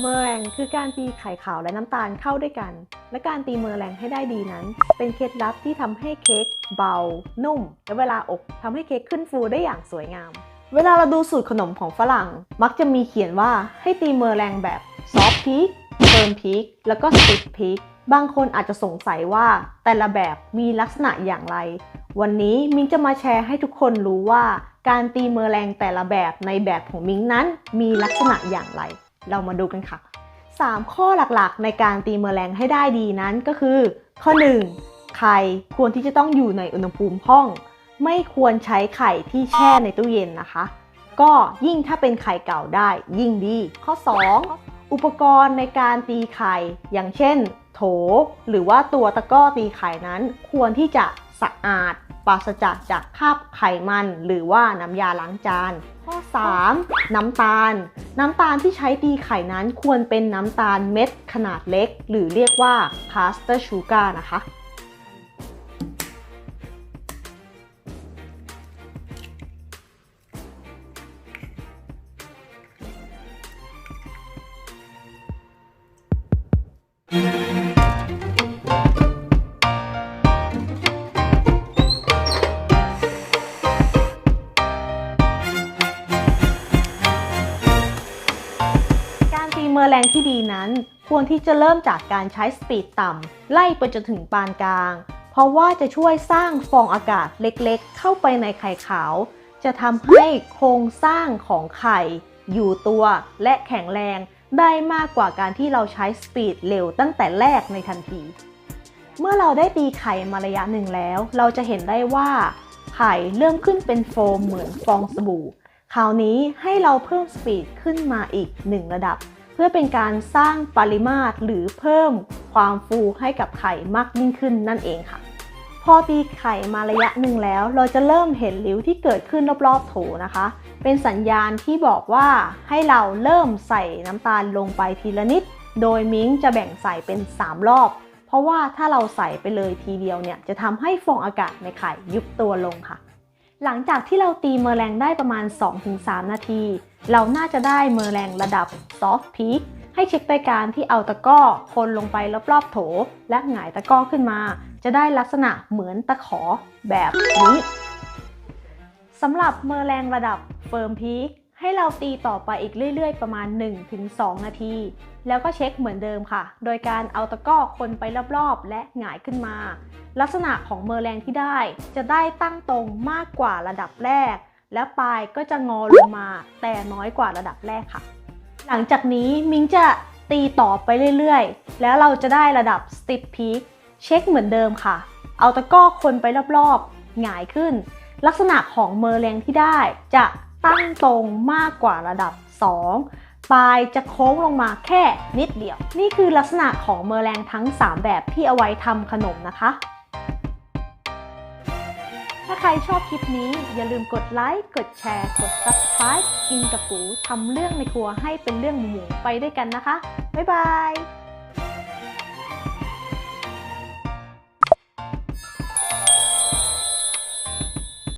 เมอแรงคือการตีไข่ขาวและน้ำตาลเข้าด้วยกัน และการตีเมอแรงให้ได้ดีนั้น เป็นเคล็ดลับที่ทำให้เค้กเบา นุ่ม และเวลาอบทำให้เค้กขึ้นฟูได้อย่างสวยงาม เวลาเราดูสูตรขนมของฝรั่ง มักจะมีเขียนว่าให้ตีเมอแรงแบบซอฟต์พีคเฟิร์มพีคแล้วก็สติ f พีคบางคนอาจจะสงสัยว่าแต่ละแบบมีลักษณะอย่างไร วันนี้มิ้งจะมาแชร์ให้ทุกคนรู้ว่า การตีเมอแรงแต่ละแบบในแบบของมิ้งนั้นมีลักษณะอย่างไร เรามาดูกันค่ะ 3 ข้อหลักๆ ในการตีเมอแรงให้ได้ดีนั้นก็คือ ข้อ 1. ไข่ควรที่จะต้องอยู่ในอุณหภูมิห้อง ไม่ควรใช้ไข่ที่แช่ในตู้เย็นนะคะ ก็ยิ่งถ้าเป็นไข่เก่าได้ยิ่งดี ข้อ 2. อุปกรณ์ในการตีไข่ อย่างเช่น โถ หรือว่าตัวตะกร้อตีไข่นั้นควรที่จะสะอาด ปราศจากจากคราบไขมัน หรือว่าน้ำยาล้างจาน ข้อ 3. น้ำตาล น้ำตาลที่ใช้ตีไข่นั้นควรเป็นน้ำตาลเม็ดขนาดเล็ก หรือเรียกว่า caster sugar นะคะ มอร์แรงที่ดีนั้น ควรที่จะเริ่มจากการใช้สปีดต่ำไล่ไปจนถึงปานกลาง เพราะว่าจะช่วยสร้างฟองอากาศเล็กๆ เข้าไปในไข่ขาว จะทำให้โครงสร้างของไข่ อยู่ตัวและแข็งแรงได้มากกว่าการที่เราใช้สปีดเร็วตั้งแต่แรกในทันที เมื่อเราได้ตีไข่มาระยะหนึ่งแล้ว เราจะเห็นได้ว่า ไข่เริ่มขึ้นเป็นโฟมเหมือนฟองสบู่ คราวนี้ให้เราเพิ่มสปีดขึ้นมาอีก 1 ระดับ พื่อเป็นการสร้างปริมาตรหรือเพิ่มความฟูให้กับไข่มากยิ่งขึ้นนั่นเองค่ะ พอตีไข่มาระยะหนึ่งแล้ว เราจะเริ่มเห็นริ้วที่เกิดขึ้นรอบๆโถนะคะ เป็นสัญญาณที่บอกว่าให้เราเริ่มใส่น้ำตาลลงไปทีละนิด โดยมิ้งจะแบ่งใส่เป็น 3 รอบ เพราะว่าถ้าเราใส่ไปเลยทีเดียวเนี่ยจะทำให้ฟองอากาศในไข่ยุบตัวลงค่ะ หลังจากที่เราตีเมอร์แรงได้ประมาณ 2-3 นาที เราน่าจะได้เมอร์แรงระดับ soft peak ให้เช็คโดยการที่เอาตะก้อคนลงไปรอบๆโถ และหงายตะก้อขึ้นมา จะได้ลักษณะเหมือนตะขอแบบนี้สำหรับเมอร์แรงระดับ firm peak ให้เราตีต่อไปอีกเรื่อยๆ ประมาณ 1-2 นาที แล้วก็เช็คเหมือนเดิมค่ะ โดยการเอาตะก้อคนไปรอบๆ และหงายขึ้นมา ลักษณะของเมอร์แรงที่ได้จะได้ตั้งตรงมากกว่าระดับแรก และปลายก็จะงอลงมาแต่น้อยกว่าระดับแรกค่ะ หลังจากนี้มิงจะตีต่อไปเรื่อยๆ แล้วเราจะได้ระดับ Stiff Peak เช็คเหมือนเดิมค่ะ เอาตะก้อคนไปรอบๆ หงายขึ้น ลักษณะของเมอร์แรงที่ได้จะตั้งตรงมากกว่าระดับ 2 ปลายจะโค้งลงมาแค่นิดเดียว นี่คือลักษณะของเมอร์แรงทั้ง 3 แบบที่เอาไว้ทำขนมนะคะ รชอบคลิปนี้อย่าลืมกดไลค์ กดแชร์ กด subscribe กินกับปูทำเรื่องในครัวให้เป็นเรื่องหมูไปด้วยกันนะคะ บ๊ายบาย